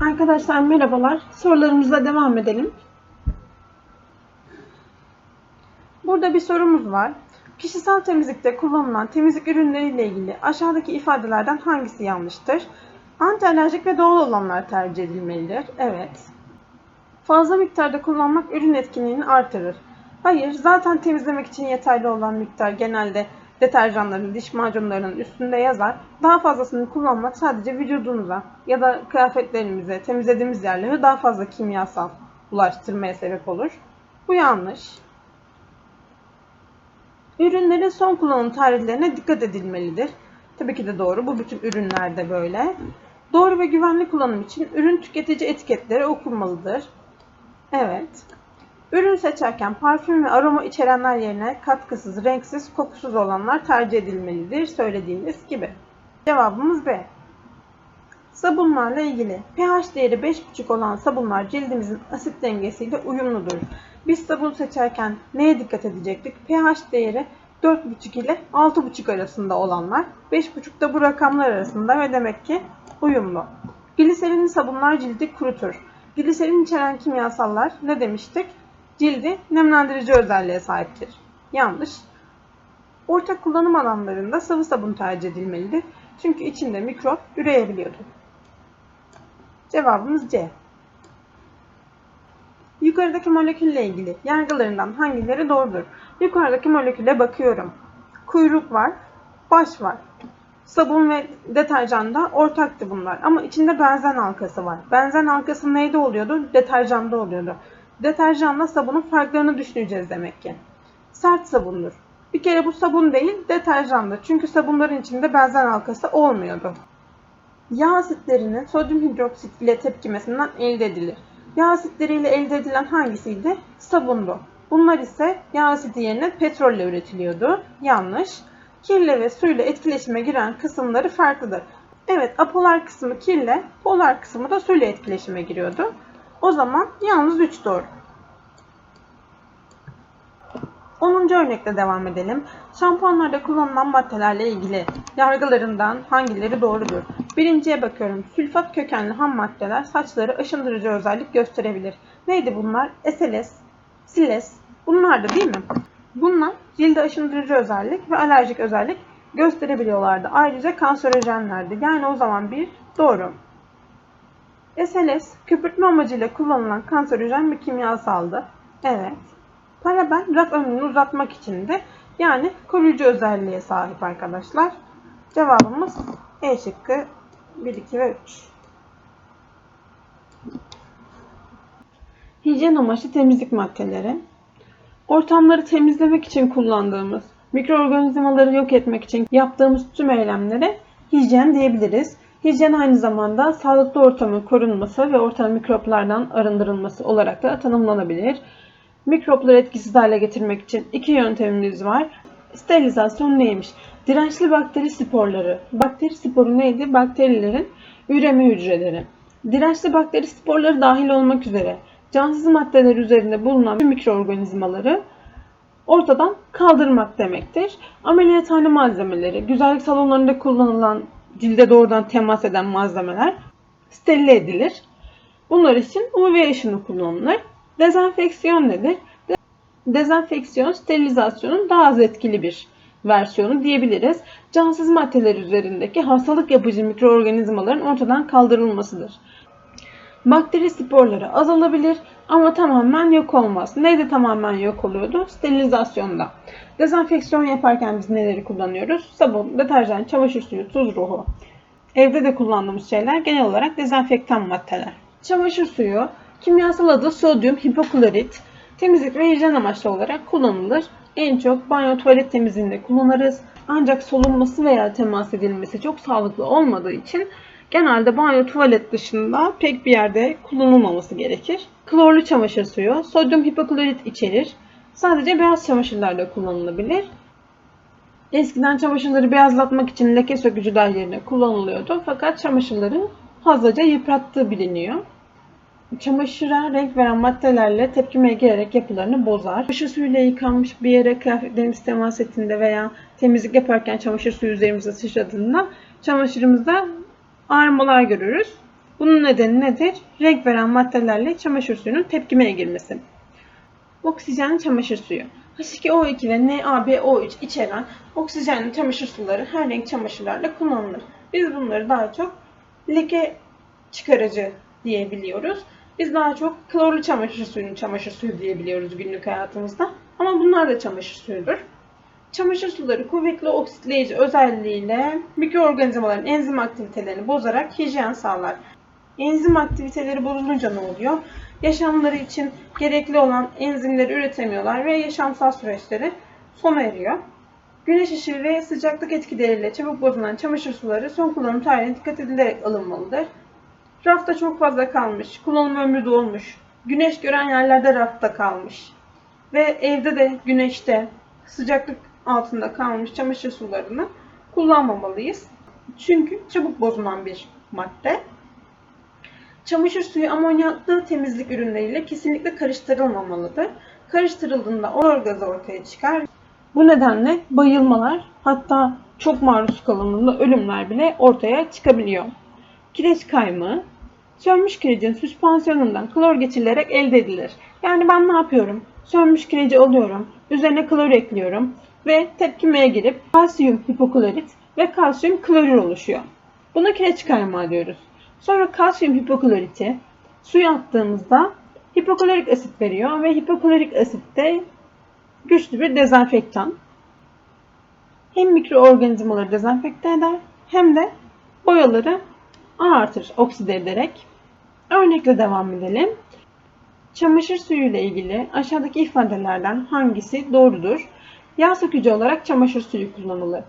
Arkadaşlar merhabalar. Sorularımıza devam edelim. Burada bir sorumuz var. Kişisel temizlikte kullanılan temizlik ürünleriyle ilgili aşağıdaki ifadelerden hangisi yanlıştır? Antialerjik ve doğal olanlar tercih edilmelidir. Evet. Fazla miktarda kullanmak ürün etkinliğini artırır. Hayır, zaten temizlemek için yeterli olan miktar genelde deterjanların, diş macunlarının üstünde yazar. Daha fazlasını kullanmak sadece vücudunuza ya da kıyafetlerimize, temizlediğimiz yerlere daha fazla kimyasal bulaştırmaya sebep olur. Bu yanlış. Ürünlerin son kullanım tarihlerine dikkat edilmelidir. Tabii ki de doğru. Bu bütün ürünlerde böyle. Doğru ve güvenli kullanım için ürün tüketici etiketleri okunmalıdır. Evet. Ürün seçerken parfüm ve aroma içerenler yerine katkısız, renksiz, kokusuz olanlar tercih edilmelidir söylediğiniz gibi. Cevabımız B. Sabunlarla ilgili pH değeri 5,5 olan sabunlar cildimizin asit dengesiyle uyumludur. Biz sabun seçerken neye dikkat edecektik? pH değeri 4,5 ile 6,5 arasında olanlar. 5,5 da bu rakamlar arasında ve demek ki uyumlu. Gliserinli sabunlar cildi kurutur. Gliserin içeren kimyasallar ne demiştik? Cildi nemlendirici özelliğe sahiptir. Yanlış. Ortak kullanım alanlarında sıvı sabun tercih edilmelidir. Çünkü içinde mikrop üreyebiliyordu. Cevabımız C. Yukarıdaki molekülle ilgili yargılarından hangileri doğrudur? Yukarıdaki moleküle bakıyorum. Kuyruk var, baş var. Sabun ve deterjanda ortaktı bunlar ama içinde benzen halkası var. Benzen halkası neyde oluyordu? Deterjanda oluyordu. Deterjanla sabunun farklarını düşüneceğiz demek ki. Sert sabundur. Bir kere bu sabun değil, deterjandı. Çünkü sabunların içinde benzen halkası olmuyordu. Yağ asitlerinin sodyum hidroksit ile tepkimesinden elde edilir. Yağ asitleriyle elde edilen hangisiydi? Sabundu. Bunlar ise yağ asidi yerine petrolle üretiliyordu. Yanlış. Kirle ve suyla etkileşime giren kısımları farklıdır. Evet, apolar kısmı kirle, polar kısmı da suyla etkileşime giriyordu. O zaman yalnız 3 doğru. 10. örnekle devam edelim. Şampuanlarda kullanılan maddelerle ilgili yargılarından hangileri doğrudur? Birinciye bakıyorum. Sülfat kökenli ham maddeler saçları aşındırıcı özellik gösterebilir. Neydi bunlar? SLS, Siles. Bunlar da değil mi? Bunlar cilde aşındırıcı özellik ve alerjik özellik gösterebiliyorlardı. Ayrıca kanserojenlerdi. Yani o zaman bir doğru. SLS köpürtme amacıyla kullanılan kanserojen bir kimyasaldı. Evet. Paraben raf ömrünü uzatmak için de yani koruyucu özelliğe sahip arkadaşlar. Cevabımız E şıkkı 1, 2 ve 3. Hijyen amaçlı temizlik maddeleri. Ortamları temizlemek için kullandığımız, mikroorganizmaları yok etmek için yaptığımız tüm eylemlere hijyen diyebiliriz. Hijyen aynı zamanda sağlıklı ortamın korunması ve ortamın mikroplardan arındırılması olarak da tanımlanabilir. Mikropları etkisiz hale getirmek için iki yöntemimiz var. Sterilizasyon neymiş? Dirençli bakteri sporları. Bakteri sporu neydi? Bakterilerin üreme hücreleri. Dirençli bakteri sporları dahil olmak üzere cansız maddeler üzerinde bulunan mikroorganizmaları ortadan kaldırmak demektir. Ameliyathane malzemeleri, güzellik salonlarında kullanılan cilde doğrudan temas eden malzemeler steril edilir. Bunlar için UV ışını kullanılır. Dezenfeksiyon nedir? Dezenfeksiyon sterilizasyonun daha az etkili bir versiyonu diyebiliriz. Cansız maddeler üzerindeki hastalık yapıcı mikroorganizmaların ortadan kaldırılmasıdır. Bakteri sporları azalabilir ama tamamen yok olmaz. Neyde tamamen yok oluyordu? Sterilizasyonda. Dezenfeksiyon yaparken biz neleri kullanıyoruz? Sabun, deterjan, çamaşır suyu, tuz ruhu. Evde de kullandığımız şeyler genel olarak dezenfektan maddeler. Çamaşır suyu, kimyasal adı sodyum hipoklorit, temizlik ve hijyen amaçlı olarak kullanılır. En çok banyo tuvalet temizliğinde kullanırız. Ancak solunması veya temas edilmesi çok sağlıklı olmadığı için genelde banyo tuvalet dışında pek bir yerde kullanılmaması gerekir. Klorlu çamaşır suyu sodyum hipoklorit içerir. Sadece beyaz çamaşırlarda kullanılabilir. Eskiden çamaşırları beyazlatmak için leke sökücüler yerine kullanılıyordu. Fakat çamaşırları fazlaca yıprattığı biliniyor. Çamaşıra renk veren maddelerle tepkimeye girerek yapılarını bozar. Çamaşır suyuyla yıkanmış bir yere kıyafetlerimiz temas ettiğinde veya temizlik yaparken çamaşır suyu üzerimize sıçradığında çamaşırımızda ağrımalar görürüz. Bunun nedeni nedir? Renk veren maddelerle çamaşır suyunun tepkimeye girmesi. Oksijen çamaşır suyu. H2O2 ve NaBO3 içeren oksijenli çamaşır suları her renk çamaşırlarla kullanılır. Biz bunları daha çok leke çıkarıcı diyebiliyoruz. Biz daha çok klorlu çamaşır suyunu çamaşır suyu diyebiliyoruz günlük hayatımızda. Ama bunlar da çamaşır suyudur. Çamaşır suları kuvvetli oksitleyici özelliğiyle mikroorganizmaların enzim aktivitelerini bozarak hijyen sağlar. Enzim aktiviteleri bozulunca ne oluyor? Yaşamları için gerekli olan enzimleri üretemiyorlar ve yaşamsal süreçleri sona eriyor. Güneş ışığı ve sıcaklık etkileriyle çabuk bozulan çamaşır suları son kullanım tarihine dikkat edilerek alınmalıdır. Rafta çok fazla kalmış, kullanım ömrü dolmuş, güneş gören yerlerde rafta kalmış ve evde de güneşte sıcaklık altında kalmış çamaşır sularını kullanmamalıyız. Çünkü çabuk bozulan bir madde. Çamaşır suyu amonyaklı temizlik ürünleriyle kesinlikle karıştırılmamalıdır. Karıştırıldığında olor gazı ortaya çıkar. Bu nedenle bayılmalar hatta çok maruz kalınımda ölümler bile ortaya çıkabiliyor. Kireç kaymağı sönmüş kirecin süspansiyonundan klor geçirilerek elde edilir. Yani ben ne yapıyorum? Sönmüş kireci alıyorum, üzerine klor ekliyorum ve tepkimeye girip kalsiyum hipoklorit ve kalsiyum klorür oluşuyor. Buna kireç kaymağı diyoruz. Sonra kalsiyum hipokloriti suya attığımızda hipoklorik asit veriyor ve hipoklorik asit de güçlü bir dezenfektan. Hem mikroorganizmaları dezenfekte eder hem de boyaları artır okside ederek. Örnekle devam edelim. Çamaşır suyu ile ilgili aşağıdaki ifadelerden hangisi doğrudur? Yağ sökücü olarak çamaşır suyu kullanılır.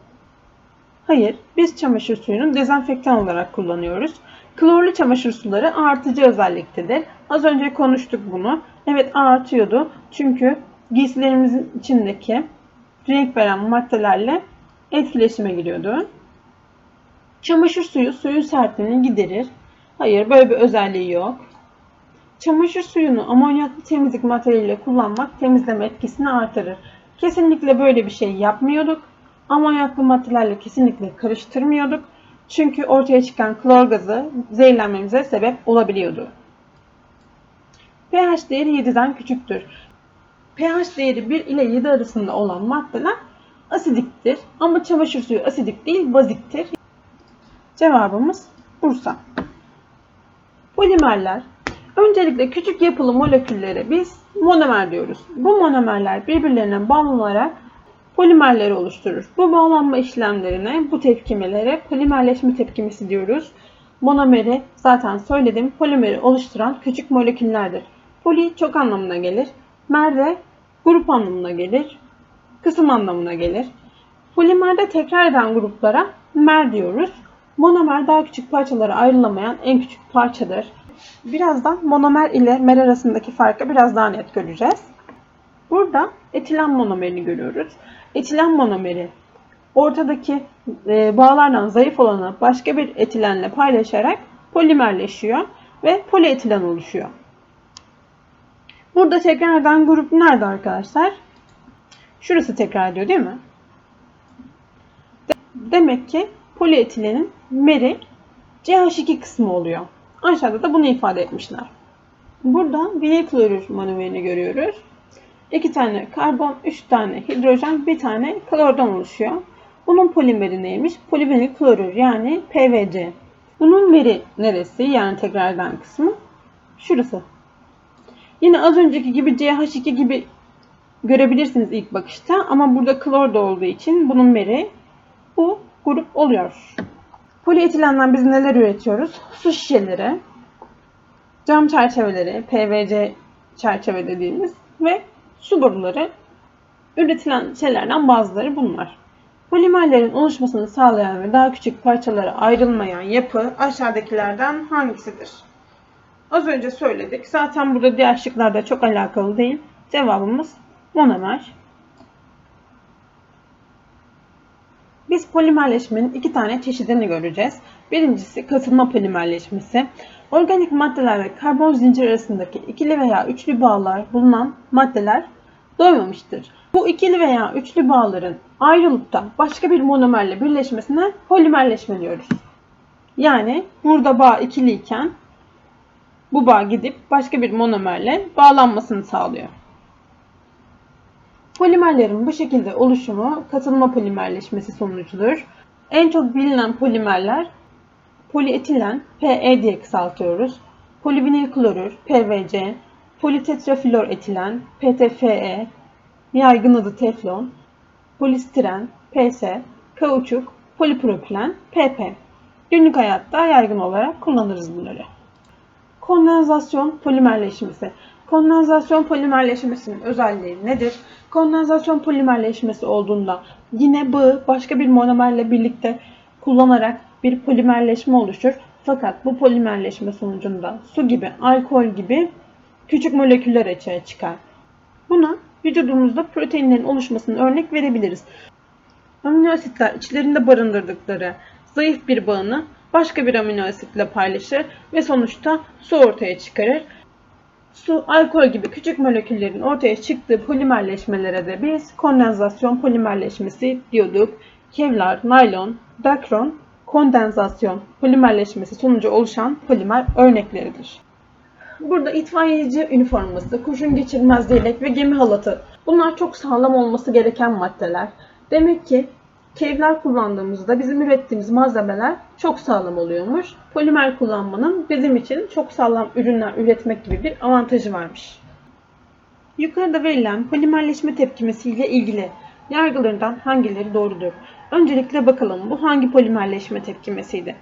Hayır, biz çamaşır suyunu dezenfektan olarak kullanıyoruz. Klorlu çamaşır suları artıcı özelliktedir. Az önce konuştuk bunu. Evet artıyordu. Çünkü giysilerimizin içindeki renk veren maddelerle etkileşime giriyordu. Çamaşır suyu suyun sertliğini giderir. Hayır böyle bir özelliği yok. Çamaşır suyunu amonyaklı temizlik materyaliyle kullanmak temizleme etkisini artırır. Kesinlikle böyle bir şey yapmıyorduk. Amonyaklı maddelerle kesinlikle karıştırmıyorduk. Çünkü ortaya çıkan klor gazı zehirlenmemize sebep olabiliyordu. pH değeri 7'den küçüktür. pH değeri 1 ile 7 arasında olan maddeler asidiktir. Ama çamaşır suyu asidik değil, baziktir. Cevabımız Bursa. Polimerler. Öncelikle küçük yapılı moleküllere biz monomer diyoruz. Bu monomerler birbirlerine bağlanarak polimerleri oluşturur. Bu bağlanma işlemlerine, bu tepkimelere polimerleşme tepkimesi diyoruz. Monomeri zaten söyledim. Polimeri oluşturan küçük moleküllerdir. Poli çok anlamına gelir. Mer de grup anlamına gelir. Kısım anlamına gelir. Polimerde tekrar eden gruplara mer diyoruz. Monomer daha küçük parçalara ayrılamayan en küçük parçadır. Birazdan monomer ile mer arasındaki farkı biraz daha net göreceğiz. Burada etilen monomerini görüyoruz. Etilen monomeri ortadaki e, bağlardan zayıf olanı başka bir etilenle paylaşarak polimerleşiyor ve polietilen oluşuyor. Burada tekrar eden grup nerede arkadaşlar? Şurası tekrar ediyor değil mi? Demek ki polietilenin meri CH2 kısmı oluyor. Aşağıda da bunu ifade etmişler. Burada vinil klorür monomerini görüyoruz. 2 tane karbon, 3 tane hidrojen, 1 tane klordan oluşuyor. Bunun polimeri neymiş? Polivinil klorür yani PVC. Bunun meri neresi? Yani tekrardan kısmı. Şurası. Yine az önceki gibi CH2 gibi görebilirsiniz ilk bakışta ama burada klor da olduğu için bunun meri bu grup oluyor. Polietilenden biz neler üretiyoruz? Su şişeleri, cam çerçeveleri, PVC çerçeve dediğimiz ve su boruları üretilen şeylerden bazıları bunlar. Polimerlerin oluşmasını sağlayan ve daha küçük parçalara ayrılmayan yapı aşağıdakilerden hangisidir? Az önce söyledik. Zaten burada diğer şıklarda çok alakalı değil. Cevabımız monomer. Biz polimerleşmenin iki tane çeşidini göreceğiz. Birincisi katılma polimerleşmesi. Organik maddeler ve karbon zincir arasındaki ikili veya üçlü bağlar bulunan maddeler doymamıştır. Bu ikili veya üçlü bağların ayrılıp da başka bir monomerle birleşmesine polimerleşme diyoruz. Yani burada bağ ikiliyken bu bağ gidip başka bir monomerle bağlanmasını sağlıyor. Polimerlerin bu şekilde oluşumu katılma polimerleşmesi sonucudur. En çok bilinen polimerler polietilen, PE diye kısaltıyoruz. Polivinil klorür, PVC, politetraflor etilen, PTFE, yaygın adı teflon, polistiren, PS, kauçuk, polipropilen, PP. Günlük hayatta yaygın olarak kullanırız bunları. Kondensasyon polimerleşmesi. Kondensasyon polimerleşmesinin özelliği nedir? Kondensasyon polimerleşmesi olduğunda yine bağı başka bir monomerle birlikte kullanarak bir polimerleşme oluşur. Fakat bu polimerleşme sonucunda su gibi, alkol gibi küçük moleküller açığa çıkar. Buna vücudumuzda proteinlerin oluşmasını örnek verebiliriz. Amino asitler içlerinde barındırdıkları zayıf bir bağını başka bir amino asitle paylaşır ve sonuçta su ortaya çıkarır. Su, alkol gibi küçük moleküllerin ortaya çıktığı polimerleşmelere de biz kondensasyon polimerleşmesi diyorduk. Kevlar, naylon, dakron, kondensasyon polimerleşmesi sonucu oluşan polimer örnekleridir. Burada itfaiyeci üniforması, kurşun geçirmez yelek ve gemi halatı. Bunlar çok sağlam olması gereken maddeler. Demek ki kevlar kullandığımızda bizim ürettiğimiz malzemeler çok sağlam oluyormuş. Polimer kullanmanın bizim için çok sağlam ürünler üretmek gibi bir avantajı varmış. Yukarıda verilen polimerleşme tepkimesiyle ilgili yargılarından hangileri doğrudur? Öncelikle bakalım bu hangi polimerleşme tepkimesiydi?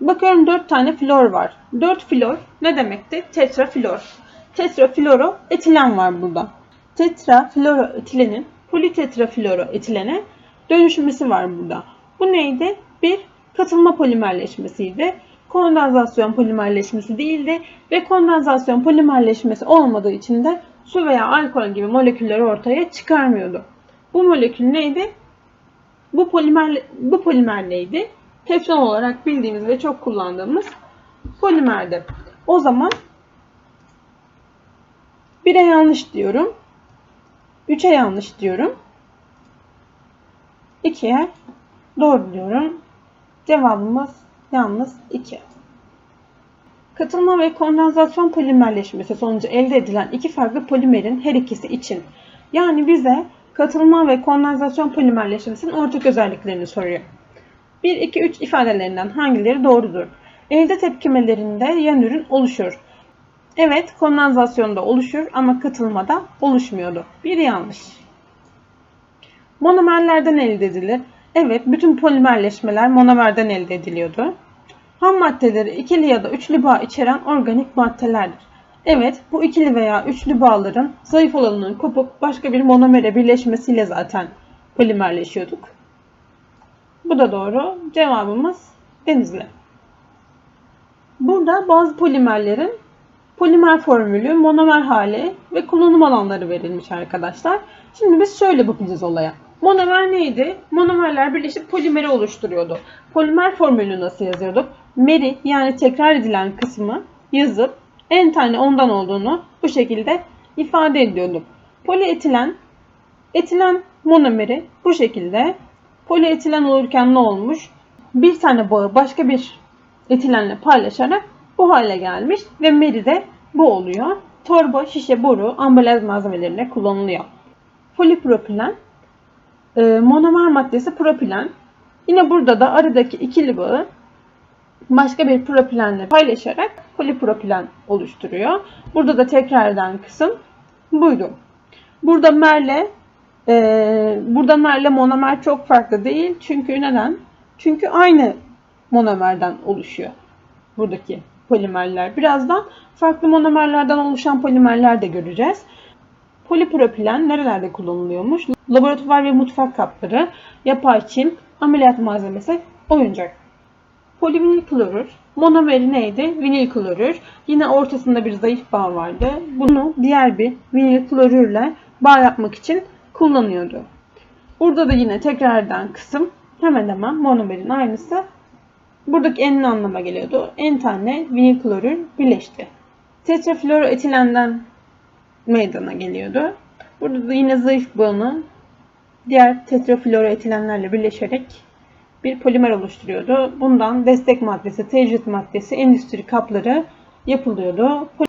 Bakıyorum 4 tane flor var. 4 flor ne demekti? Tetraflor. Tetrafloro etilen var burada. Tetrafloro etilenin politetrafloro etilene dönüşmesi var burada. Bu neydi? Bir katılma polimerleşmesiydi. Kondensasyon polimerleşmesi değildi ve kondensasyon polimerleşmesi olmadığı için de su veya alkol gibi molekülleri ortaya çıkarmıyordu. Bu molekül neydi? Bu polimer bu polimer neydi? Teflon olarak bildiğimiz ve çok kullandığımız polimerdi. O zaman 1'e yanlış diyorum. 3'e yanlış diyorum. 2'ye doğru diyorum. Cevabımız yalnız 2. Katılma ve kondensasyon polimerleşmesi sonucu elde edilen iki farklı polimerin her ikisi için. Yani bize katılma ve kondensasyon polimerleşmesinin ortak özelliklerini soruyor. 1, 2, 3 ifadelerinden hangileri doğrudur? Elde tepkimelerinde yan ürün oluşur. Evet, kondensasyonda oluşur ama katılmada oluşmuyordu. Bir yanlış. Monomerlerden elde edilir. Evet, bütün polimerleşmeler monomerden elde ediliyordu. Ham maddeleri ikili ya da üçlü bağ içeren organik maddelerdir. Evet, bu ikili veya üçlü bağların zayıf olanının kopup başka bir monomere birleşmesiyle zaten polimerleşiyorduk. Bu da doğru. Cevabımız Denizli. Burada bazı polimerlerin polimer formülü, monomer hali ve kullanım alanları verilmiş arkadaşlar. Şimdi biz şöyle bakacağız olaya. Monomer neydi? Monomerler birleşip polimeri oluşturuyordu. Polimer formülü nasıl yazıyorduk? Meri yani tekrar edilen kısmı yazıp en tane ondan olduğunu bu şekilde ifade ediyorduk. Polietilen, etilen monomeri bu şekilde Polietilen olurken ne olmuş? Bir tane bağı başka bir etilenle paylaşarak bu hale gelmiş ve meri de bu oluyor. Torba, şişe, boru ambalaj malzemelerine kullanılıyor. Polipropilen e, monomer maddesi propilen. Yine burada da aradaki ikili bağı başka bir propilenle paylaşarak polipropilen oluşturuyor. Burada da tekrar eden kısım buydu. Burada merle ee, burada merle monomer çok farklı değil. Çünkü neden? Çünkü aynı monomerden oluşuyor. Buradaki polimerler. Birazdan farklı monomerlerden oluşan polimerler de göreceğiz. Polipropilen nerelerde kullanılıyormuş? Laboratuvar ve mutfak kapları, yapay çim, ameliyat malzemesi, oyuncak. Polivinil klorür. Monomeri neydi? Vinil klorür. Yine ortasında bir zayıf bağ vardı. Bunu diğer bir vinil klorürle bağ yapmak için kullanıyordu. Burada da yine tekrar eden kısım hemen hemen monomerin aynısı. Buradaki N'in anlama geliyordu. N tane vinil klorür birleşti. Tetrafluoroetilenden meydana geliyordu. Burada da yine zayıf bağını diğer tetrafluoroetilenlerle birleşerek bir polimer oluşturuyordu. Bundan destek maddesi, tecrit maddesi, endüstri kapları yapılıyordu. Pol-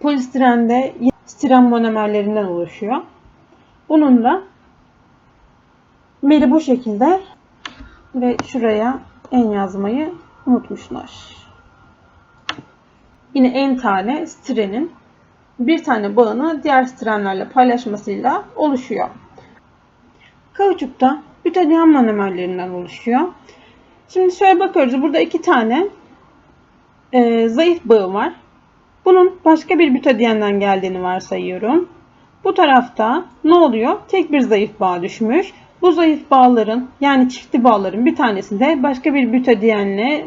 Polistiren de stiren monomerlerinden oluşuyor. Bunun da meri bu şekilde ve şuraya en yazmayı unutmuşlar. Yine en tane stirenin bir tane bağını diğer stirenlerle paylaşmasıyla oluşuyor. Kauçuk da butadiyen monomerlerinden oluşuyor. Şimdi şöyle bakıyoruz. Burada iki tane e, zayıf bağı var. Bunun başka bir butadiyenden geldiğini varsayıyorum. Bu tarafta ne oluyor? Tek bir zayıf bağ düşmüş. Bu zayıf bağların yani çiftli bağların bir tanesi de başka bir butadiyenle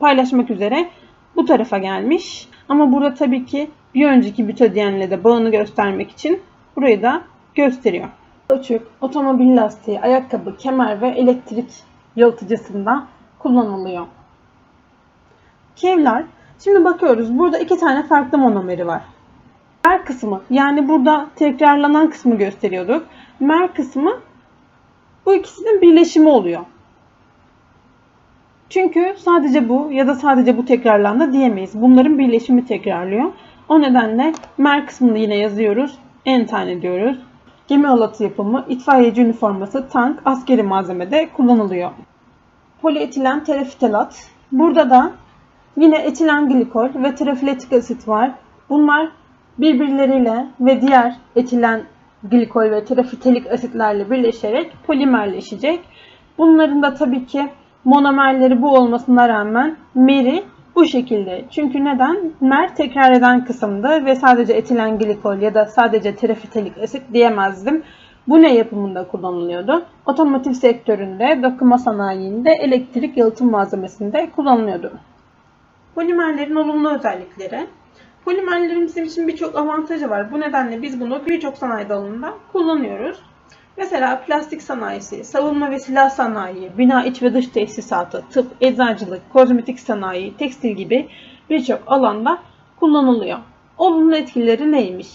paylaşmak üzere bu tarafa gelmiş. Ama burada tabii ki bir önceki butadiyenle de bağını göstermek için burayı da gösteriyor. Ölçük, otomobil lastiği, ayakkabı, kemer ve elektrik yalıtıcısında kullanılıyor. Kevlar. Şimdi bakıyoruz. Burada iki tane farklı monomeri var. Mer kısmı yani burada tekrarlanan kısmı gösteriyorduk. Mer kısmı bu ikisinin birleşimi oluyor. Çünkü sadece bu ya da sadece bu tekrarlandı diyemeyiz. Bunların birleşimi tekrarlıyor. O nedenle mer kısmını yine yazıyoruz. En tane diyoruz. Gemi halatı yapımı, itfaiyeci üniforması, tank, askeri malzemede kullanılıyor. Polietilen terefitelat. Burada da yine etilen glikol ve terefiletik asit var. Bunlar birbirleriyle ve diğer etilen glikol ve terefitelik asitlerle birleşerek polimerleşecek. Bunların da tabii ki monomerleri bu olmasına rağmen meri bu şekilde. Çünkü neden? Mer tekrar eden kısımdı ve sadece etilen glikol ya da sadece terefitelik asit diyemezdim. Bu ne yapımında kullanılıyordu? Otomotiv sektöründe, dokuma sanayinde, elektrik yalıtım malzemesinde kullanılıyordu. Polimerlerin olumlu özellikleri. Polimerlerin bizim için birçok avantajı var. Bu nedenle biz bunu birçok sanayi dalında kullanıyoruz. Mesela plastik sanayisi, savunma ve silah sanayi, bina iç ve dış tesisatı, tıp, eczacılık, kozmetik sanayi, tekstil gibi birçok alanda kullanılıyor. Olumlu etkileri neymiş?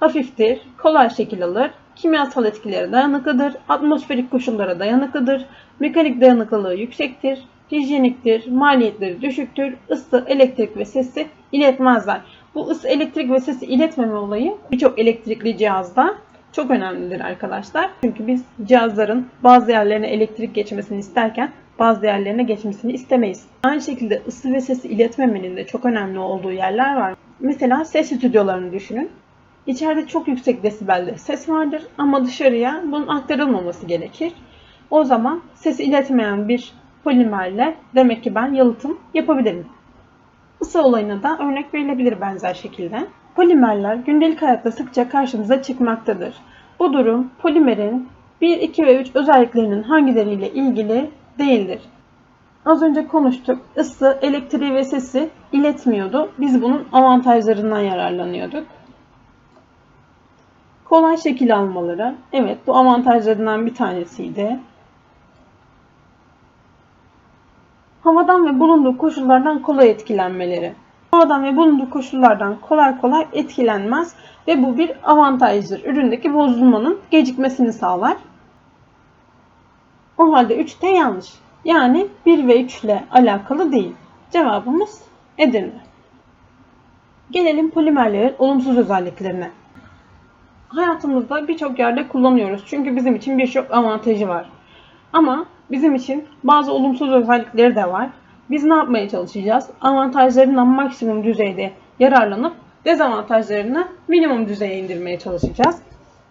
Hafiftir, kolay şekil alır, kimyasal etkilere dayanıklıdır, atmosferik koşullara dayanıklıdır, mekanik dayanıklılığı yüksektir, hijyeniktir, maliyetleri düşüktür, ısı, elektrik ve sesi iletmezler. Bu ısı, elektrik ve sesi iletmeme olayı birçok elektrikli cihazda çok önemlidir arkadaşlar. Çünkü biz cihazların bazı yerlerine elektrik geçmesini isterken bazı yerlerine geçmesini istemeyiz. Aynı şekilde ısı ve sesi iletmemenin de çok önemli olduğu yerler var. Mesela ses stüdyolarını düşünün. İçeride çok yüksek desibelde ses vardır ama dışarıya bunun aktarılmaması gerekir. O zaman sesi iletmeyen bir polimerle demek ki ben yalıtım yapabilirim. Isı olayına da örnek verilebilir benzer şekilde. Polimerler gündelik hayatta sıkça karşımıza çıkmaktadır. Bu durum polimerin 1, 2 ve 3 özelliklerinin hangileriyle ilgili değildir. Az önce konuştuk. Isı, elektriği ve sesi iletmiyordu. Biz bunun avantajlarından yararlanıyorduk. Kolay şekil almaları. Evet bu avantajlarından bir tanesiydi. Havadan ve bulunduğu koşullardan kolay etkilenmeleri. Havadan ve bulunduğu koşullardan kolay kolay etkilenmez ve bu bir avantajdır. Üründeki bozulmanın gecikmesini sağlar. O halde 3 de yanlış. Yani 1 ve 3 ile alakalı değil. Cevabımız Edirne. Gelelim polimerlerin olumsuz özelliklerine. Hayatımızda birçok yerde kullanıyoruz. Çünkü bizim için birçok avantajı var. Ama bizim için bazı olumsuz özellikleri de var. Biz ne yapmaya çalışacağız? Avantajlarından maksimum düzeyde yararlanıp dezavantajlarını minimum düzeye indirmeye çalışacağız.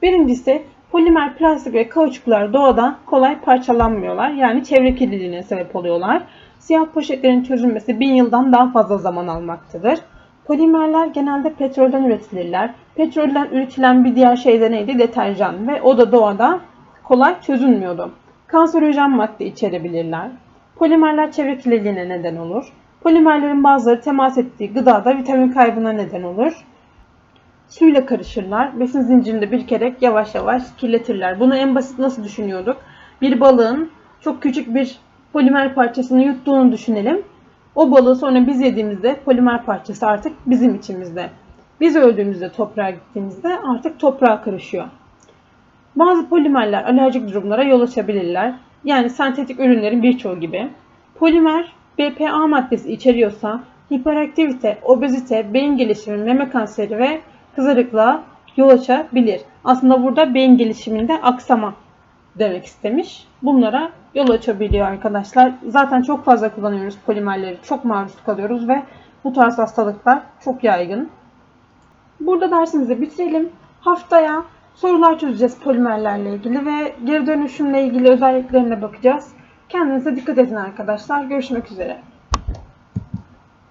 Birincisi polimer, plastik ve kauçuklar doğada kolay parçalanmıyorlar. Yani çevre kirliliğine sebep oluyorlar. Siyah poşetlerin çözülmesi bin yıldan daha fazla zaman almaktadır. Polimerler genelde petrolden üretilirler. Petrolden üretilen bir diğer şey de neydi? Deterjan ve o da doğada kolay çözülmüyordu. Kanserojen madde içerebilirler. Polimerler çevre kirliliğine neden olur. Polimerlerin bazıları temas ettiği gıdada vitamin kaybına neden olur. Suyla karışırlar. Besin zincirinde birikerek yavaş yavaş kirletirler. Bunu en basit nasıl düşünüyorduk? Bir balığın çok küçük bir polimer parçasını yuttuğunu düşünelim. O balığı sonra biz yediğimizde polimer parçası artık bizim içimizde. Biz öldüğümüzde toprağa gittiğimizde artık toprağa karışıyor. Bazı polimerler alerjik durumlara yol açabilirler. Yani sentetik ürünlerin birçoğu gibi. Polimer BPA maddesi içeriyorsa hiperaktivite, obezite, beyin gelişimi, meme kanseri ve kızarıklığa yol açabilir. Aslında burada beyin gelişiminde aksama demek istemiş. Bunlara yol açabiliyor arkadaşlar. Zaten çok fazla kullanıyoruz polimerleri. Çok maruz kalıyoruz ve bu tarz hastalıklar çok yaygın. Burada dersimizi bitirelim. Haftaya sorular çözeceğiz polimerlerle ilgili ve geri dönüşümle ilgili özelliklerine bakacağız. Kendinize dikkat edin arkadaşlar. Görüşmek üzere.